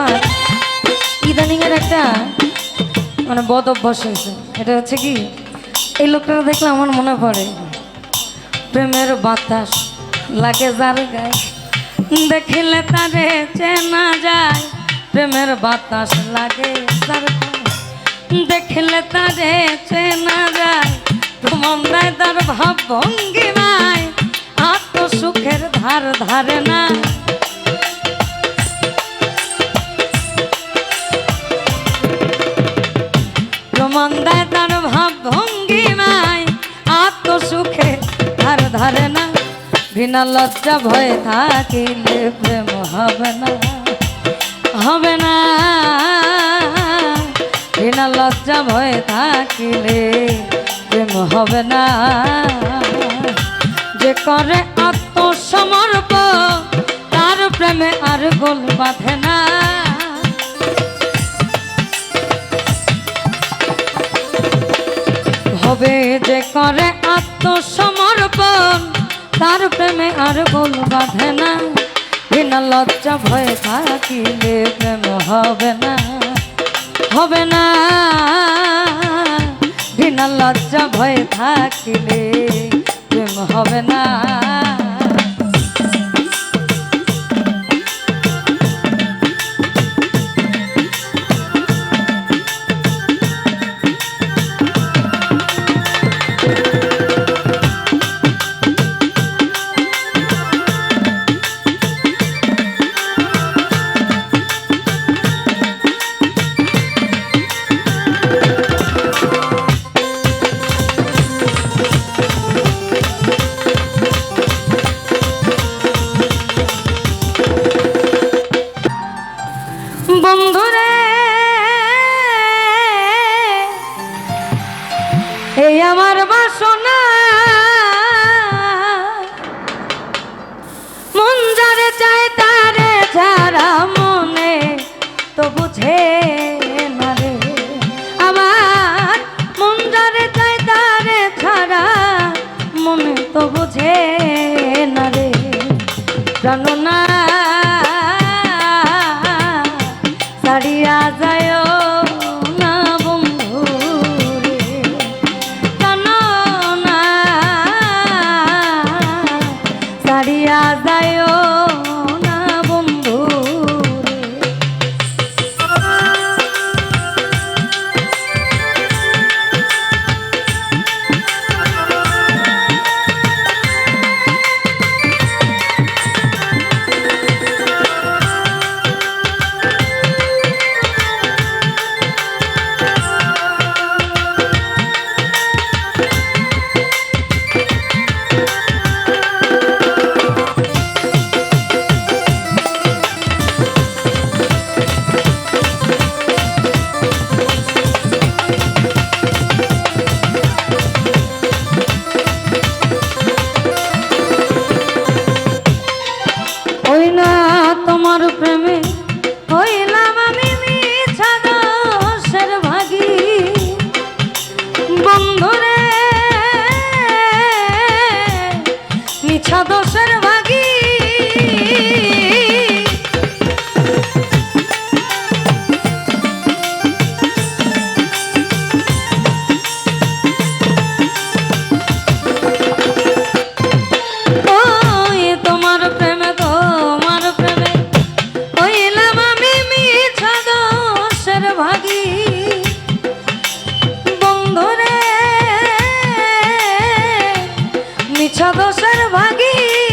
আমার ইদানিংয়ের একটা মানে বদ অভ্যাস হয়েছে। এটা হচ্ছে কি, এই লোকটা দেখলে আমার মনে পড়ে, প্রেমের বাতাস লাগে যার গায়ে। দেখিলে তারে চেনা যায়, প্রেমের বাতাস লাগে যার দেখিলে তারে চেনা যায় দেয় তার ভাব ভঙ্গিমায় আত্মসুখের ধার ধারে না ধার না, বিনা লজ্জা ভয়ে থাকিলে প্রেম হবে না। হবে না, বিনা লজ্জা ভয়ে থাকিলে প্রেম হবে না। যে করে আত্মসমর্প, তার প্রেমে আর গোল বাঁধে না। হবে যে করে আত্মসমর্পণ তার প্রেমে আর গোল বাঁধে না। বিনা লজ্জা ভয়ে থাকিলে প্রেম হবে না। হবে না। বিনা লজ্জা ভয়ে থাকিলে প্রেম হবে না। এই আমার বাসনা। মন যারে চায় তারে যারা মনে তো বুঝে না আমার মন যারে চায় তারে ছাড়া মনে তো বুঝে না রে। জানো না ছাড়িয়া ওই না তোমার প্রেমে মিছা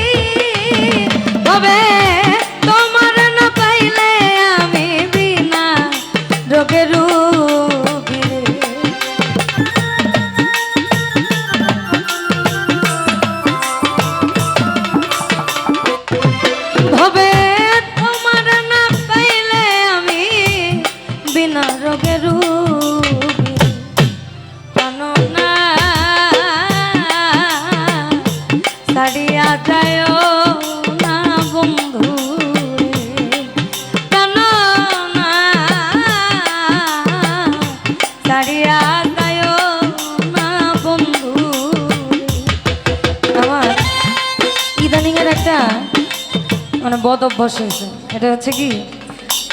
মানে বদ অভ্যাস হয়েছে। এটা হচ্ছে কি?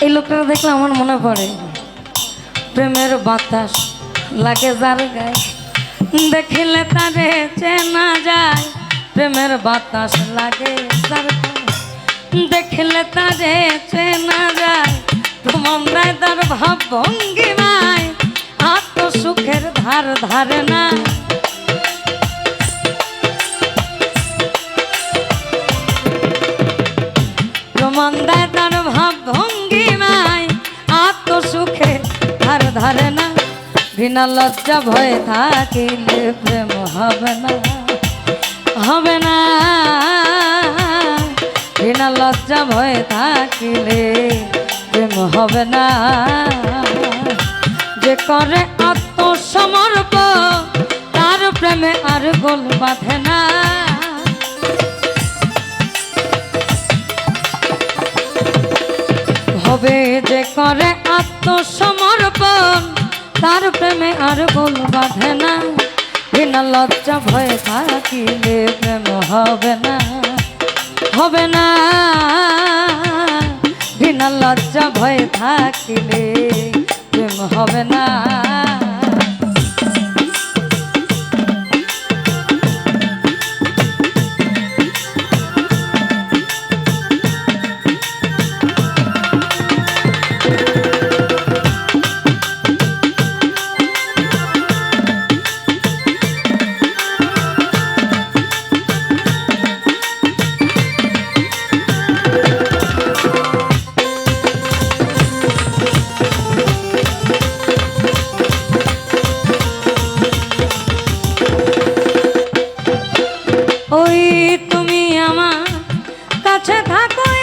এই লোকটা দেখলে আমার মনে পড়ে, প্রেমের বাতাস লাগে যার গায়ে। দেখিলে তারে চেনা যায়, প্রেমের বাতাস লাগে যার দেখিলে তারে চেনা যায়, তোমার তার ভাব ভঙ্গিমায় আত্মসুখের ধার ধারে না ধার না বিনা লজ্জা ভয়ে থাকিলে প্রেম হবে না। হবে না। বিনা লজ্জা ভয়ে থাকিলে প্রেম হবে না। যে করে আত্মসমর্প তার প্রেমে আর গোল বাঁধে না। হবে যে করে আত্মসমর্পণ, তার প্রেমে আর ভুল বাঁধে না। বিনা লজ্জা ভয়ে থাকিলে প্রেম হবে না। হবে না। বিনা লজ্জা ভয়ে থাকিলে প্রেম হবে না। কাছে থাকো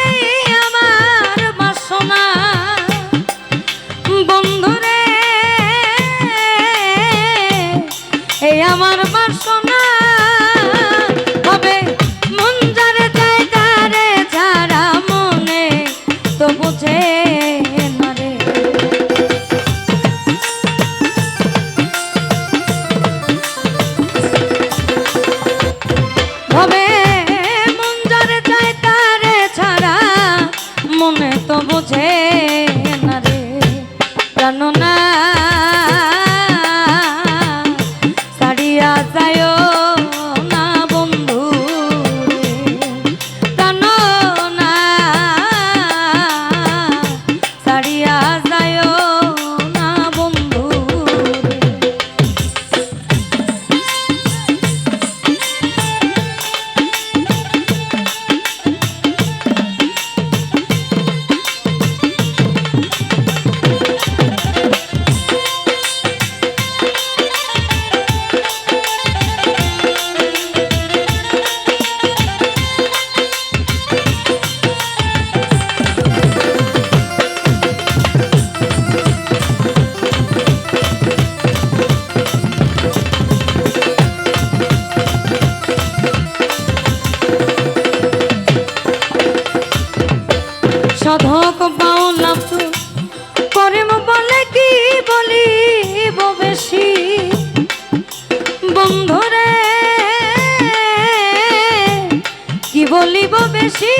বলিব বেশি।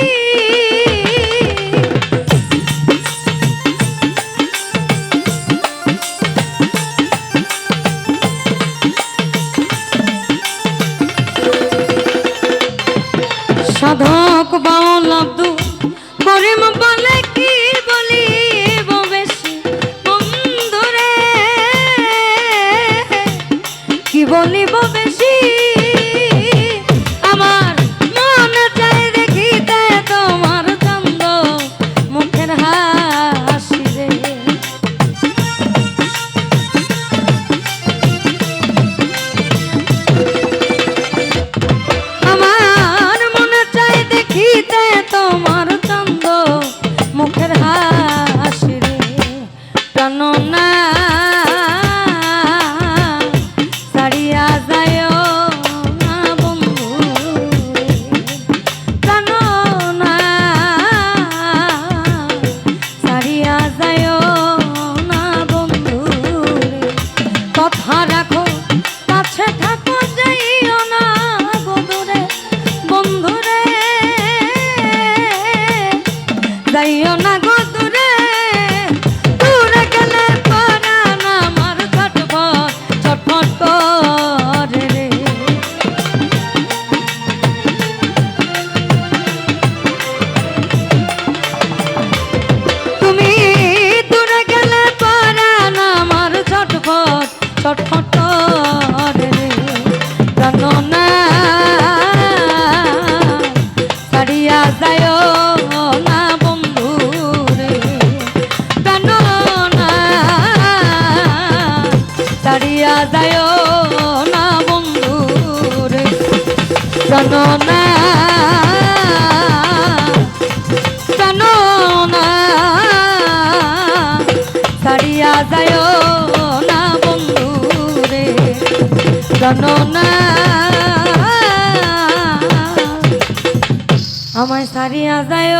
আমায় সারিয়া যায়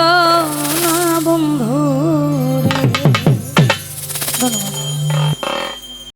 না বন্ধু।